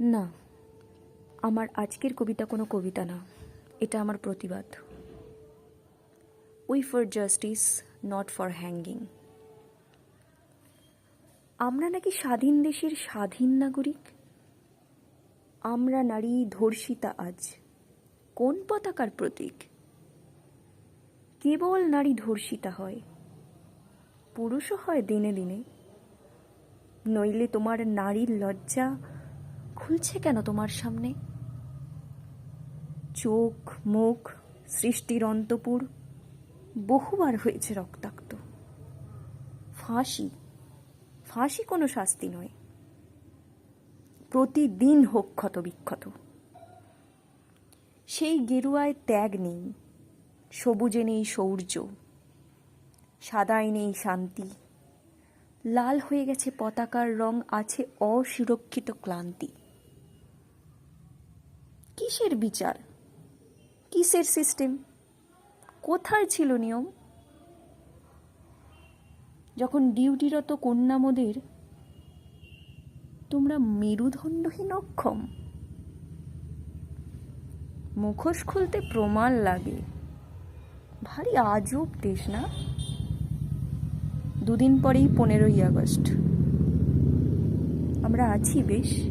না, আমার আজকের কবিতা কোনো কবিতা না, এটা আমার প্রতিবাদ। We for justice not for hanging আমরা নাকি স্বাধীন দেশের স্বাধীন নাগরিক? আমরা নারী ধর্ষিতা আজ, কোন পতাকার প্রতীক? কেবল নারী ধর্ষিতা হয়, পুরুষও হয় দিনে দিনে। নইলে তোমার নারীর লজ্জা খুলছে কেন তোমার সামনে? চোখ, মুখ, সৃষ্টির অন্তপুর, বহুবার হয়েছে রক্তাক্ত। ফাঁসি ফাঁসি কোনো শাস্তি নয়। প্রতিদিন হোক ক্ষত বিক্ষত সেই গেরুয়ায় ত্যাগ নেই, সবুজে নেই শৌর্য সাদায় নেই শান্তি, লাল হয়ে গেছে পতাকার রং, আছে অসুরক্ষিত ক্লান্তি। কিসের বিচার? কিসের সিস্টেম কোথায় ছিল নিয়ম? যখন ডিউটিরত কন্যামোদের, তোমরা মেরুদণ্ডহীন অক্ষম। মুখোশ খুলতে প্রমাণ লাগে। ভারী আজব দেশ না? দুদিন পরেই পনেরোই আগস্ট। আমরা আছি বেশ।